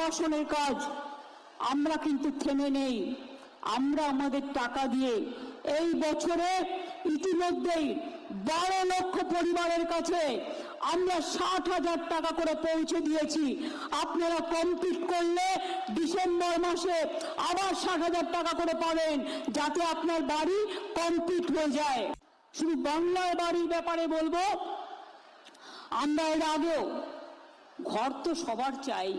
আবাসনের কাজ। আমরা কিন্তু থেমে নেই। আমরা আমাদের টাকা দিয়ে এই বছরে ইতিমধ্যেই বারো লক্ষ পরিবারের কাছে আমরা ষাট হাজার টাকা করে পৌঁছে দিয়েছি। আপনারা কমপ্লিট করলে ডিসেম্বর মাসে আবার ষাট হাজার টাকা করে পাবেন, যাতে আপনার বাড়ি কমপ্লিট হয়ে যায়। শুধু বাংলার বাড়ির ব্যাপারে বলব, আমরা এর আগেও, ঘর তো সবার চাই।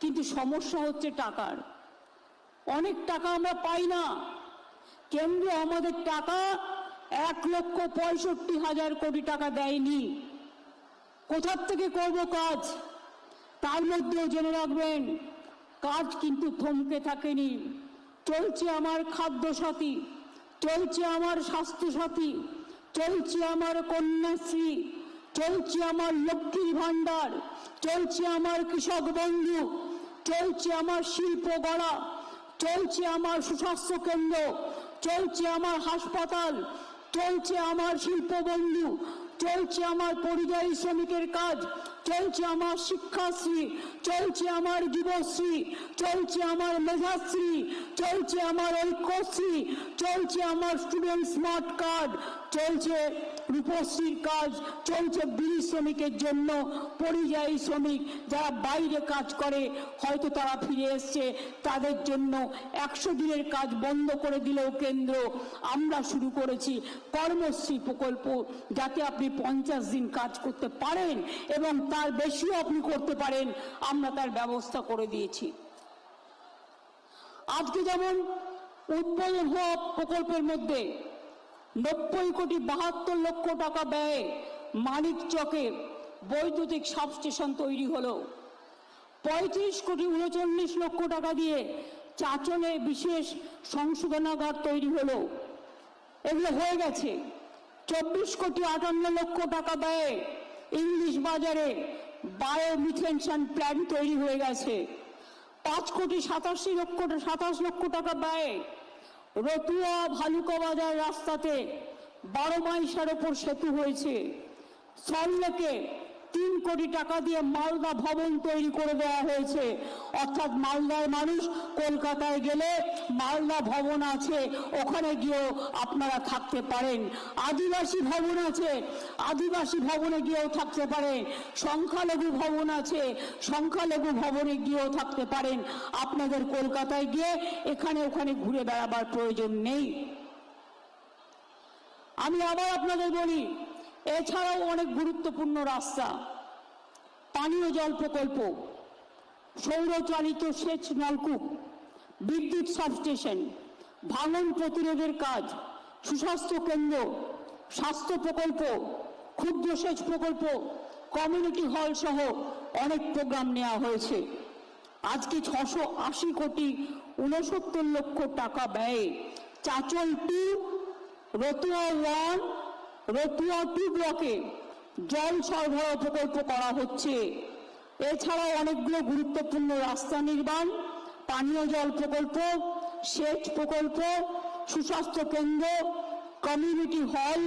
কিন্তু সমস্যা হচ্ছে টাকার। অনেক টাকা আমরা পাই না। কেন্দ্র আমাদের টাকা এক লক্ষ পঁয়ষট্টি হাজার কোটি টাকা দেয়নি। কোথার থেকে করব কাজ? তার মধ্যেও জেনে রাখবেন, কাজ কিন্তু থমকে থাকেনি। চলছে আমার খাদ্য সাথী চলছে আমার স্বাস্থ্য সাথী চলছে আমার কন্যাশ্রী। চলছে আমার লক্ষ্মীর ভাণ্ডার, চলছে আমার কৃষক বন্ধু, চলছে আমার শিল্প গড়া, চলছে আমার সুস্বাস্থ্য কেন্দ্র, চলছে আমার হাসপাতাল, চলছে আমার শিল্প বন্ধু, চলছে আমার পরিযায়ী শ্রমিকের কাজ চলছে আমার শিক্ষাশ্রী, চলছে আমার যুবশ্রী চলছে আমার মেধাশ্রী, চলছে আমার ঐক্যশ্রী, চলছে আমার স্টুডেন্ট স্মার্ট কার্ড চলছে রূপশ্রীর কাজ, চলছে বিড়ি শ্রমিকের জন্য পরিযায়ী শ্রমিক যারা বাইরে কাজ করে, হয়তো তারা ফিরে এসছে, তাদের জন্য একশো দিনের কাজ বন্ধ করে দিলেও কেন্দ্র। আমরা শুরু করেছি কর্মশ্রী প্রকল্প যাতে আপনি পঞ্চাশ দিন কাজ করতে পারেন এবং তার বেশিও আপনি করতে পারেন, আমরা তার ব্যবস্থা করে দিয়েছি। আজকে যেমন উদ্বোধন হওয়া প্রকল্পের মধ্যে নব্বই কোটি বাহাত্তর লক্ষ টাকা ব্যয়ে মানিক চকে বৈদ্যুতিক সাবস্টেশন তৈরি হলো। পঁয়ত্রিশ কোটি উনচল্লিশ লক্ষ টাকা দিয়ে চাচলে বিশেষ সংশোধনাগার তৈরি হলো। এগুলো হয়ে গেছে। চব্বিশ কোটি আটান্ন লক্ষ টাকা ব্যয়ে ইংলিশ বাজারে বায়োমিথেনশন প্ল্যান্ট তৈরি হয়ে গেছে। পাঁচ কোটি সাতাশি লক্ষ, সাতাশ লক্ষ টাকা ব্যয়ে রতুয়া ভালুকা বাজার রাস্তাতে বারো মাইশার ওপর সেতু হয়েছে। সল্লেকে তিন কোটি টাকা দিয়ে মালদা ভবন তৈরি করে দেওয়া হয়েছে। অর্থাৎ মালদার মানুষ কলকাতায় গেলে মালদা ভবন আছে, ওখানে গিয়েও আপনারা থাকতে পারেন। আদিবাসী ভবন আছে, আদিবাসী ভবনে গিয়েও থাকতে পারেন। সংখ্যালঘু ভবন আছে, সংখ্যালঘু ভবনে গিয়েও থাকতে পারেন। আপনাদের কলকাতায় গিয়ে এখানে ওখানে ঘুরে বেড়াবার প্রয়োজন নেই। আমি আবার আপনাদের বলি এছাড়াও অনেক গুরুত্বপূর্ণ রাস্তা। পানীয় জল প্রকল্প, সৌরচালিত সেচ নলকূপ, বিদ্যুৎ সাবস্টেশন, ভাঙন প্রতিরোধের কাজ, সুস্বাস্থ্য কেন্দ্র, স্বাস্থ্য প্রকল্প, ক্ষুদ্র সেচ প্রকল্প, কমিউনিটি হল সহ অনেক প্রোগ্রাম নেওয়া হয়েছে। আজকে ছশো আশি কোটি উনসত্তর লক্ষ টাকা ব্যয়ে Chanchal two, Ratua one two ব্লকে জল সরবরাহ প্রকল্প করা হচ্ছে। এছাড়াও অনেকগুলো গুরুত্বপূর্ণ রাস্তা নির্মাণ, পানীয় জল প্রকল্প, সেচ প্রকল্প, সুস্বাস্থ্য কেন্দ্র কমিউনিটি হল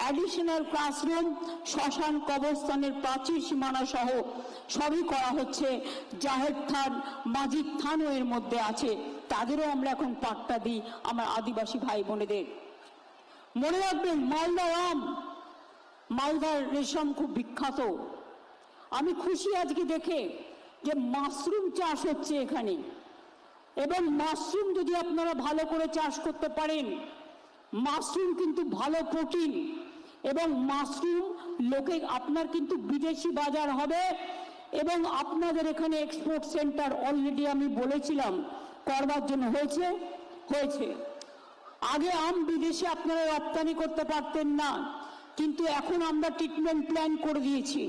অ্যাডিশনাল ক্লাসরুম শ্মশান কবরস্থানের প্রাচীর সীমানা সহ সবই করা হচ্ছে। জাহের থান মাজিদ থানও এর মধ্যে আছে। তাদেরও আমরা এখন পাট্টা দিই আমার আদিবাসী ভাই বোনেদের মনে রাখবেন, মালদা আম মালদার রেশম খুব বিখ্যাত। আমি খুশি আজকে দেখে যে মাশরুম চাষ হচ্ছে এখানে। এবং মাশরুম যদি আপনারা ভালো করে চাষ করতে পারেন, মাশরুম কিন্তু ভালো প্রোটিন। এবং মাশরুম লোকে, আপনার কিন্তু বিদেশি বাজার হবে। এবং আপনাদের এখানে এক্সপোর্ট সেন্টার অলরেডি আমি বলেছিলাম, করবার জন্য হয়েছে হয়েছে। আগে আম বিদেশে আপনারা রপ্তানি করতে পারতেন না, কিন্তু এখন আমরা ট্রিটমেন্ট প্ল্যান করে দিয়েছি।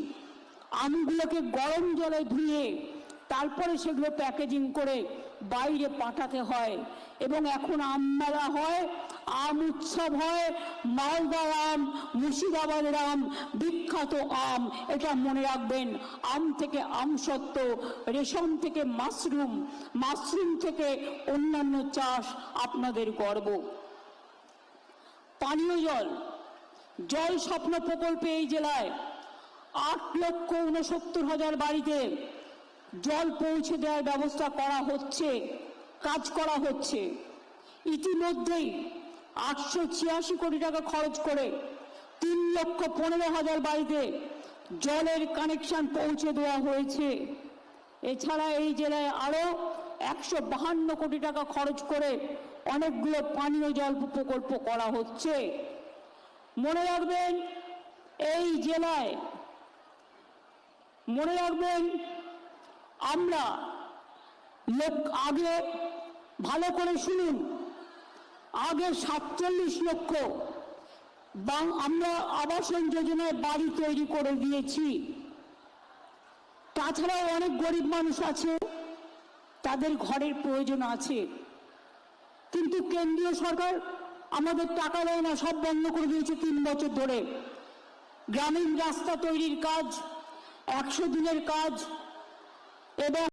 আমগুলোকে গরম জলে ধুয়ে, তারপরে সেগুলো প্যাকেজিং করে বাইরে পাঠাতে হয়। এবং এখন আম মেলা হয়, আম উৎসব হয়, মালদার আম, মুর্শিদাবাদের আম, বিখ্যাত আম, এটা মনে রাখবেন, আম থেকে আমসত্ত্ব রেশম থেকে মাশরুম মাশরুম থেকে অন্যান্য চাষ আপনাদের গর্ব। পানীয় জল। জল স্বপ্ন প্রকল্পে এই জেলায় আট লক্ষ উনসত্তর হাজার বাড়িতে জল পৌঁছে দেওয়ার ব্যবস্থা করা হচ্ছে, কাজ করা হচ্ছে। ইতিমধ্যেই আটশো ছিয়াশি কোটি টাকা খরচ করে তিন লক্ষ পনেরো হাজার বাড়িতে জলের কানেকশন পৌঁছে দেওয়া হয়েছে। এছাড়া এই জেলায় আরও একশো বাহান্ন কোটি টাকা খরচ করে অনেকগুলো পানীয় জল প্রকল্প করা হচ্ছে। মনে রাখবেন, এই জেলায় মনে রাখবেন, আমরা লোক আগে ভালো করে শুনুন, আগে সাতচল্লিশ লক্ষ বাং, আমরা আবাসন যোজনায় বাড়ি তৈরি করে দিয়েছি। তাছাড়াও অনেক গরিব মানুষ আছে। তাদের ঘরের প্রয়োজন আছে। কিন্তু কেন্দ্রীয় সরকার আমাদের টাকা দেয় না, সব বন্ধ করে দিয়েছে তিন বছর ধরে। গ্রামীণ রাস্তা তৈরির কাজ, একশো দিনের কাজ, এবং